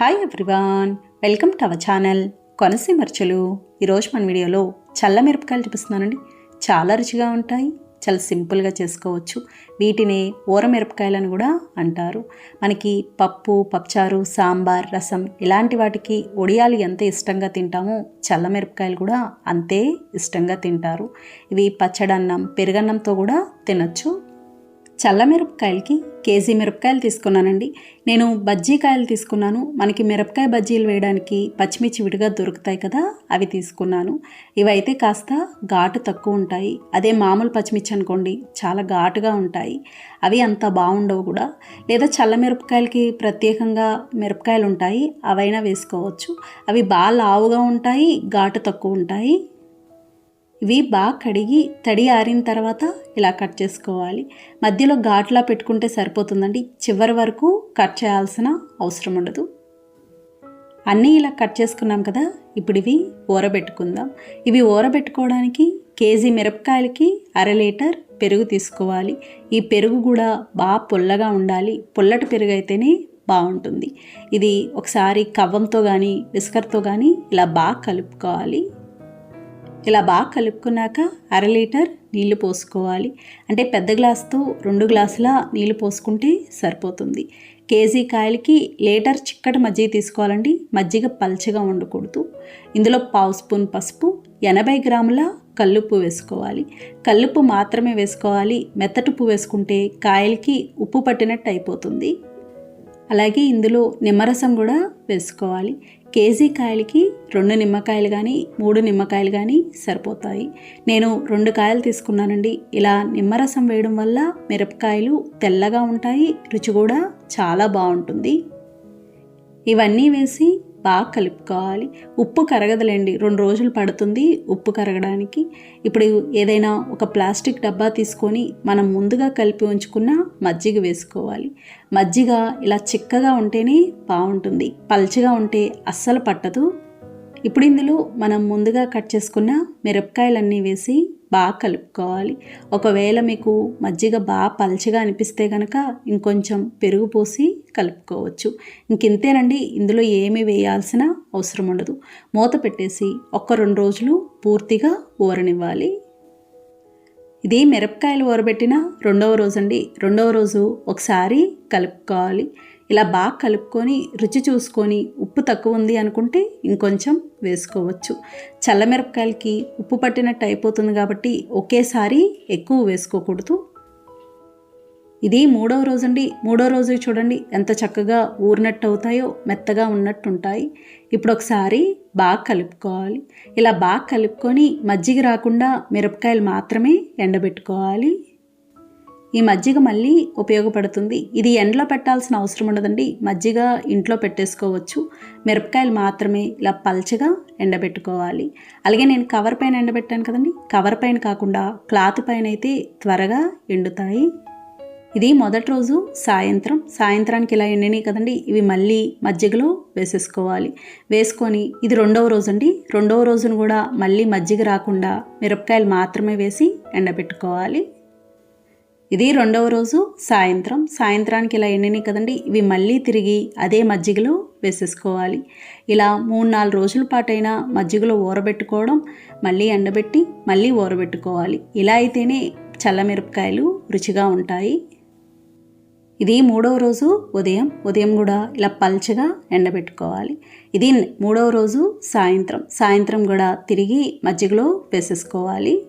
Hi everyone welcome to our channel కొనసీమర్చలు ఈరోజు మన వీడియోలో చల్ల మిరపకాయలు చూపిస్తున్నానండి. చాలా రుచిగా ఉంటాయి చాలా సింపుల్గా చేసుకోవచ్చు. వీటిని ఊర మిరపకాయలను కూడా అంటారు. మనకి పప్పు పప్పుచారు సాంబార్ రసం ఇలాంటి వాటికి ఒడియాలు ఎంత ఇష్టంగా తింటామో చల్ల మిరపకాయలు కూడా అంతే ఇష్టంగా తింటారు. ఇవి పచ్చడన్నం పెరుగన్నంతో కూడా తినచ్చు. చల్ల మిరపకాయలకి కేజీ మిరపకాయలు తీసుకున్నానండి. నేను బజ్జీకాయలు తీసుకున్నాను. మనకి మిరపకాయ బజ్జీలు వేయడానికి పచ్చిమిర్చి విడిగా దొరుకుతాయి కదా అవి తీసుకున్నాను. ఇవైతే కాస్త ఘాటు తక్కువ ఉంటాయి. అదే మామూలు పచ్చిమిర్చి అనుకోండి చాలా ఘాటుగా ఉంటాయి. అవి అంత బాగుండవు కూడా. లేదా చల్ల మిరపకాయలకి ప్రత్యేకంగా మిరపకాయలు ఉంటాయి అవైనా వేసుకోవచ్చు. అవి బాగా లావుగా ఉంటాయి ఘాటు తక్కువ ఉంటాయి. ఇవి బాగా కడిగి తడి ఆరిన తర్వాత ఇలా కట్ చేసుకోవాలి. మధ్యలో ఘాట్లా పెట్టుకుంటే సరిపోతుందండి. చివరి వరకు కట్ చేయాల్సిన అవసరం ఉండదు. అన్నీ ఇలా కట్ చేసుకున్నాం కదా ఇప్పుడు ఇవి ఊరబెట్టుకుందాం. ఇవి ఊరబెట్టుకోవడానికి కేజీ మిరపకాయలకి అర లీటర్ పెరుగు తీసుకోవాలి. ఈ పెరుగు కూడా బాగా పుల్లగా ఉండాలి. పుల్లటి పెరుగు అయితేనే బాగుంటుంది. ఇది ఒకసారి కవ్వంతో కానీ విస్కర్తో కానీ ఇలా బాగా కలుపుకోవాలి. ఇలా బాగా కలుపుకున్నాక అర లీటర్ నీళ్ళు పోసుకోవాలి. అంటే పెద్ద గ్లాసుతో రెండు గ్లాసుల నీళ్ళు పోసుకుంటే సరిపోతుంది. కేజీ కాయలకి లీటర్ చిక్కటి మజ్జిగ తీసుకోవాలండి. మజ్జిగ పల్చగా ఉండకూడదు. ఇందులో పావు స్పూన్ పసుపు ఎనభై గ్రాముల కల్లుప్పు వేసుకోవాలి. కల్లుప్పు మాత్రమే వేసుకోవాలి. మెత్తటుప్పు వేసుకుంటే కాయలకి ఉప్పు పట్టినట్టు అయిపోతుంది. అలాగే ఇందులో నిమ్మరసం కూడా వేసుకోవాలి. కేజీ కాయలకి రెండు నిమ్మకాయలు కానీ మూడు నిమ్మకాయలు కానీ సరిపోతాయి. నేను రెండు కాయలు తీసుకున్నానండి. ఇలా నిమ్మరసం వేయడం వల్ల మిరపకాయలు తెల్లగా ఉంటాయి రుచి కూడా చాలా బాగుంటుంది. ఇవన్నీ వేసి బాగా కలుపుకోవాలి. ఉప్పు కరగదులేండి. రెండు రోజులు పడుతుంది ఉప్పు కరగడానికి. ఇప్పుడు ఏదైనా ఒక ప్లాస్టిక్ డబ్బా తీసుకొని మనం ముందుగా కలిపి ఉంచుకున్న మజ్జిగ వేసుకోవాలి. మజ్జిగ ఇలా చిక్కగా ఉంటేనే బాగుంటుంది. పల్చగా ఉంటే అస్సలు పట్టదు. ఇప్పుడు ఇందులో మనం ముందుగా కట్ చేసుకున్న మిరపకాయలన్నీ వేసి బాగా కలుపుకోవాలి. ఒకవేళ మీకు మజ్జిగ బాగా పల్చగా అనిపిస్తే కనుక ఇంకొంచెం పెరుగు పోసి కలుపుకోవచ్చు. ఇంకింతేనండి ఇందులో ఏమి వేయాల్సిన అవసరం ఉండదు. మూత పెట్టేసి ఒక్క రెండు రోజులు పూర్తిగా ఊరనివ్వాలి. ఇది మిరపకాయలు ఊరబెట్టిన రెండవ రోజు అండి రెండవ రోజు ఒకసారి కలుపుకోవాలి. ఇలా బాగా కలుపుకొని రుచి చూసుకొని ఉప్పు తక్కువ ఉంది అనుకుంటే ఇంకొంచెం వేసుకోవచ్చు. చల్లమిరపకాయలకి ఉప్పు పట్టినట్టు అయిపోతుంది కాబట్టి ఒకేసారి ఎక్కువ వేసుకోకూడదు. ఇది మూడవ రోజు అండి మూడో రోజు చూడండి ఎంత చక్కగా ఊరినట్టు అవుతాయో మెత్తగా ఉన్నట్టు ఉంటాయి. ఇప్పుడు ఒకసారి బాగా కలుపుకోవాలి. ఇలా బాగా కలుపుకొని మజ్జిగ రాకుండా మిరపకాయలు మాత్రమే ఎండబెట్టుకోవాలి. ఈ మజ్జిగ మళ్ళీ ఉపయోగపడుతుంది. ఇది ఎండలో పెట్టాల్సిన అవసరం ఉండదండి. మజ్జిగ ఇంట్లో పెట్టేసుకోవచ్చు. మిరపకాయలు మాత్రమే ఇలా పల్చగా ఎండబెట్టుకోవాలి. అలాగే నేను కవర్ పైన ఎండబెట్టాను కదండి. కవర్ పైన కాకుండా క్లాత్ పైన అయితే త్వరగా ఎండుతాయి. ఇది మొదటి రోజు సాయంత్రం. సాయంత్రానికి ఇలా ఎండినాయి కదండి. ఇవి మళ్ళీ మజ్జిగలో వేసేసుకోవాలి. వేసుకొని ఇది రెండవ రోజు అండి రెండవ రోజును కూడా మళ్ళీ మజ్జిగ రాకుండా మిరపకాయలు మాత్రమే వేసి ఎండబెట్టుకోవాలి. ఇది రెండవ రోజు సాయంత్రం. సాయంత్రానికి ఇలా ఎండినాయి కదండి? ఇవి మళ్ళీ తిరిగి అదే మజ్జిగలో వేసేసుకోవాలి. ఇలా మూడు నాలుగు రోజుల పాటైనా మజ్జిగలో ఊరబెట్టుకోవడం మళ్ళీ ఎండబెట్టి మళ్ళీ ఊరబెట్టుకోవాలి. ఇలా అయితేనే చల్లమిరపకాయలు రుచిగా ఉంటాయి. ఇది మూడవ రోజు ఉదయం. ఉదయం కూడా ఇలా పల్చగా ఎండబెట్టుకోవాలి. ఇది మూడవ రోజు సాయంత్రం. సాయంత్రం కూడా తిరిగి మజ్జిగలో వేసేసుకోవాలి.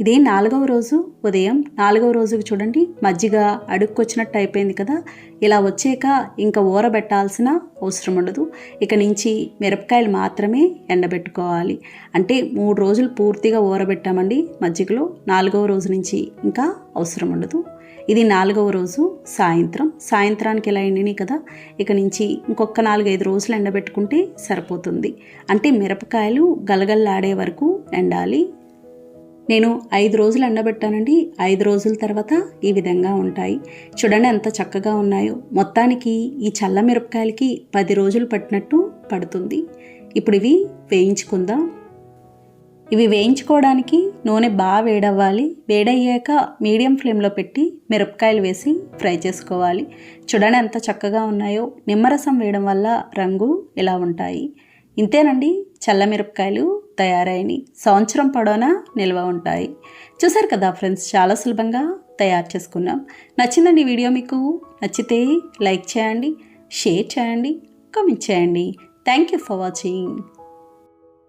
ఇది నాలుగవ రోజు ఉదయం. నాలుగవ రోజుకి చూడండి మజ్జిగ అడుక్కొచ్చినట్టు అయిపోయింది కదా. ఇలా వచ్చాక ఇంకా ఊరబెట్టాల్సిన అవసరం ఉండదు. ఇక నుంచి మిరపకాయలు మాత్రమే ఎండబెట్టుకోవాలి. అంటే మూడు రోజులు పూర్తిగా ఊరబెట్టామండి మజ్జిగలో. నాలుగవ రోజు నుంచి ఇంకా అవసరం ఉండదు. ఇది నాలుగవ రోజు సాయంత్రం. సాయంత్రానికి ఇలా ఎండినాయి కదా. ఇక నుంచి ఇంకొక నాలుగైదు రోజులు ఎండబెట్టుకుంటే సరిపోతుంది. అంటే మిరపకాయలు గలగల్లాడే వరకు ఎండాలి. నేను ఐదు రోజులు ఎండబెట్టానండి ఐదు రోజుల తర్వాత ఈ విధంగా ఉంటాయి. చూడండి ఎంత చక్కగా ఉన్నాయో. మొత్తానికి ఈ చల్ల మిరపకాయలకి పది రోజులు పట్టినట్టు పడుతుంది. ఇప్పుడు ఇవి వేయించుకుందాం. ఇవి వేయించుకోవడానికి నూనె బాగా వేడవ్వాలి. వేడయ్యాక మీడియం ఫ్లేమ్లో పెట్టి మిరపకాయలు వేసి ఫ్రై చేసుకోవాలి. చూడండి ఎంత చక్కగా ఉన్నాయో. నిమ్మరసం వేయడం వల్ల రంగు ఇలా ఉంటాయి. ఇంతేనండి చల్ల మిరపకాయలు. తయారైనవి సంవత్సరం పొడవునా నిల్వ ఉంటాయి. చూసారు కదా ఫ్రెండ్స్ చాలా సులభంగా తయారు చేసుకున్నాం. నచ్చిందండి వీడియో మీకు? నచ్చితే లైక్ చేయండి షేర్ చేయండి కామెంట్ చేయండి. Thank you for watching.